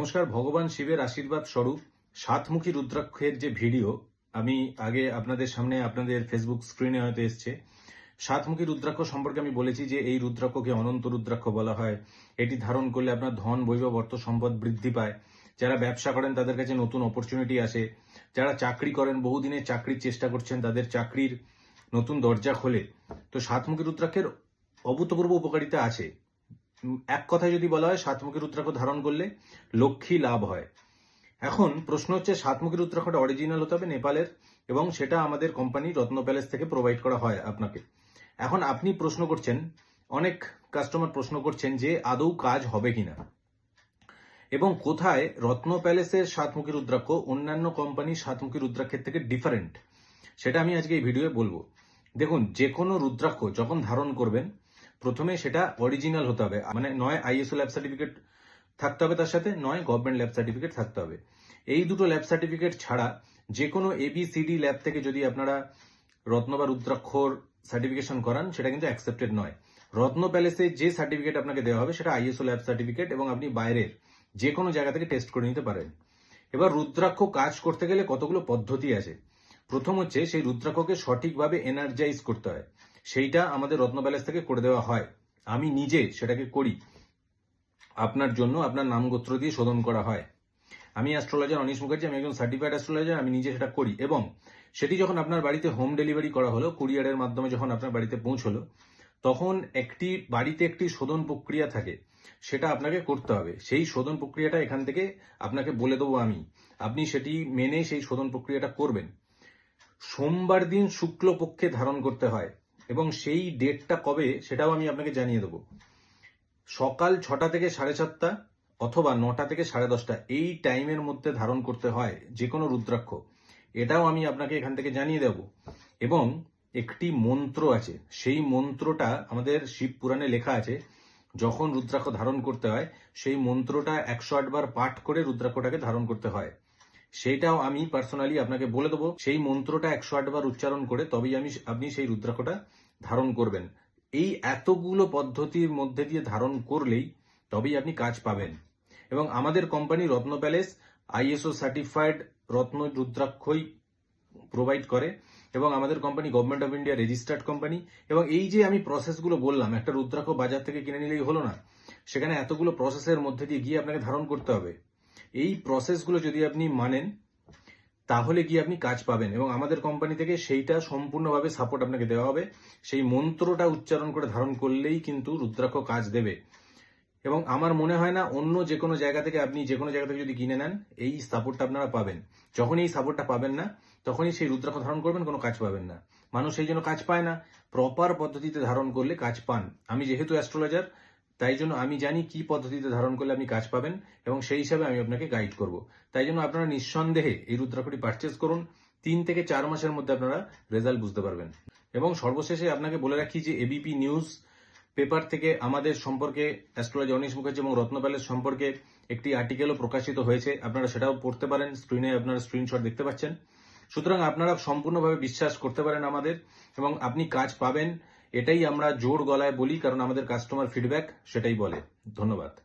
নমস্কার, ভগবান শিবের আশীর্বাদ স্বরূপ, সাতমুখী রুদ্রাক্ষের যে ভিডিও, আমি আগে আপনাদের সামনে আপনাদের ফেসবুক স্ক্রিনে হয়তো এসছে। সাতমুখী রুদ্রাক্ষ সম্পর্কে আমি বলেছি যে, এই রুদ্রাক্ষকে অনন্ত রুদ্রাক্ষ বলা হয়। এটি ধারণ করলে আপনার ধন, বৈভব, অর্থ সম্পদ বৃদ্ধি পায়। যারা ব্যবসা করেন, তাদের কাছে নতুন অপরচুনিটি আসে। যারা চাকরি করেন বহুদিনের চাকরির চেষ্টা করছেন, তাদের চাকরির নতুন দরজা খোলে। তো সাতমুখী রুদ্রাক্ষের অভূতপূর্ব উপকারিতা আছে। এক কথায় যদি বলা হয় সাতমুখী রুদ্রাক্ষ ধারণ করলে লক্ষ্মী লাভ হয়। এখন প্রশ্ন হচ্ছে সাতমুখী রুদ্রাক্ষটা অরিজিনাল হতে হবে নেপালের, এবং সেটা আমাদের কোম্পানি রত্ন প্যালেস থেকে প্রোভাইড করা হয় আপনাকে। এখন আপনি প্রশ্ন করছেন, অনেক কাস্টমার প্রশ্ন করছেন যে, আদৌ কাজ হবে কিনা? এবং কোথায় রত্ন প্যালেসের সাতমুখী রুদ্রাক্ষ অন্যান্য কোম্পানির সাতমুখী রুদ্রাক্ষের থেকে ডিফারেন্ট সেটা আমি আজকে এই ভিডিওয়ে বলব। দেখুন যে কোনো রুদ্রাক্ষ যখন ধারণ করবেন প্রথমে সেটা অরিজিনাল হতে হবে। মানে নয় আইএসও ল্যাব সার্টিফিকেট থাকতে হবে তার সাথে, নয় গভর্নমেন্ট ল্যাব সার্টিফিকেট থাকতে হবে। এই দুটো ল্যাব সার্টিফিকেট ছাড়া যে কোনো এবিসিডি ল্যাব থেকে যদি আপনারা রত্ন বা রুদ্রাক্ষর সার্টিফিকেশন করান, সেটা কিন্তু অ্যাকসেপ্টেড নয়। রত্ন প্যালেসে যে সার্টিফিকেট আপনাকে দেওয়া হবে, সেটা আইএসও ল্যাব সার্টিফিকেট এবং আপনি বাইরের যে কোনো জায়গা থেকে টেস্ট করে নিতে পারেন। এবার রুদ্রাক্ষ কাজ করতে গেলে কতগুলো পদ্ধতি আছে? প্রথম হচ্ছে সেই রুদ্রাক্ষকে সঠিকভাবে এনার্জাইজ করতে হয়। সেইটা আমাদের রত্ন প্যালেস থেকে করে দেওয়া হয়। আমি নিজে সেটাকে করি। আপনার জন্য আপনার নাম গোত্র দিয়ে শোধন করা হয়। আমি অ্যাস্ট্রোলজার অনিশ মুখার্জি, আমি একজন সার্টিফাইড অ্যাস্ট্রোলজার আমি নিজে সেটা করি এবং সেটি যখন আপনার বাড়িতে হোম ডেলিভারি করা হলো কুরিয়ারের মাধ্যমে যখন আপনার বাড়িতে পৌঁছলো, তখন একটি বাড়িতে একটি শোধন প্রক্রিয়া থাকে। সেটা আপনাকে করতে হবে। সেই শোধন প্রক্রিয়াটা এখান থেকে আপনাকে বলে দেবো আমি। আপনি সেটি মেনে সেই শোধন প্রক্রিয়াটা করবেন। সোমবার দিন শুক্লপক্ষে ধারণ করতে হয়। এবং সেই ডেটটা কবে সেটাও আমি আপনাকে জানিয়ে দেবো। সকাল ছটা থেকে সাড়ে সাতটা অথবা নটা থেকে সাড়ে দশটা এই টাইমের মধ্যে ধারণ করতে হয় যে কোনো রুদ্রাক্ষ। এটাও আমি আপনাকে এখান থেকে জানিয়ে দেব। এবং একটি মন্ত্র আছে, সেই মন্ত্রটা আমাদের শিব পুরাণে লেখা আছে, যখন রুদ্রাক্ষ ধারণ করতে হয়, সেই মন্ত্রটা একশো বার পাঠ করে রুদ্রাক্ষটাকে ধারণ করতে হয়। সেইটাও আমি পার্সোনালি আপনাকে বলে দেবো। সেই মন্ত্রটা একশো আটবার উচ্চারণ করে তবেই আমি আপনি সেই রুদ্রাক্ষটা ধারণ করবেন। এই এতগুলো পদ্ধতির মধ্যে দিয়ে ধারণ করলেই তবেই আপনি কাজ পাবেন। এবং আমাদের company Ratna palace ISO certified Ratna রুদ্রাক্ষই provide করে এবং আমাদের company government of India registered company এবং এই যে আমি প্রসেসগুলো বললাম, একটা রুদ্রাক্ষ বাজার থেকে কিনে নিলেই হলো না, সেখানে এতগুলো প্রসেসের মধ্যে দিয়ে গিয়ে আপনাকে ধারণ করতে হবে। এই প্রসেসগুলো যদি আপনি মানেন, তাহলে গিয়ে আপনি কাজ পাবেন এবং আমাদের কোম্পানি থেকে সেইটা সম্পূর্ণভাবে সাপোর্ট আপনাকে দেওয়া হবে। সেই মন্ত্রটা উচ্চারণ করে ধারণ করলেই কিন্তু রুদ্রাক্ষ কাজ দেবে। এবং আমার মনে হয় না অন্য যে কোনো জায়গা থেকে আপনি যে কোনো জায়গা থেকে যদি কিনে নেন, এই সাপোর্টটা আপনারা পাবেন। যখন এই সাপোর্টটা পাবেন না, তখনই সেই রুদ্রাক্ষ ধারণ করবেন, কোনো কাজ পাবেন না। মানুষ সেই জন্য কাজ পায় না। প্রপার পদ্ধতিতে ধারণ করলে কাজ পান। আমি যেহেতু অ্যাস্ট্রোলজার তাই জন্য আমি জানি কি পদ্ধতিতে ধারণ করলে আপনি কাজ পাবেন এবং সেই হিসাবে আমি আপনাকে গাইড করব। তাই জন্য আপনারা নিঃসন্দেহে এই রুদ্রাক্ষটি পারচেস করুন। তিন থেকে চার মাসের মধ্যে আপনারা রেজাল্ট বুঝতে পারবেন। এবং সর্বশেষে আপনাকে বলে রাখি যে এবিপি নিউজ পেপার থেকে আমাদের সম্পর্কে অ্যাস্ট্রোলজি অনিশ মুখার্জি এবং রত্ন প্যালেস সম্পর্কে একটি আর্টিকেলও প্রকাশিত হয়েছে। আপনারা সেটাও পড়তে পারেন। স্ক্রিনে আপনারা স্ক্রিনশট দেখতে পাচ্ছেন। সুতরাং আপনারা সম্পূর্ণভাবে বিশ্বাস করতে পারেন আমাদের এবং আপনি কাজ পাবেন। এটাই আমরা জোর গলায় বলি কারণ আমাদের কাস্টমার ফিডব্যাক সেটাই বলে। ধন্যবাদ।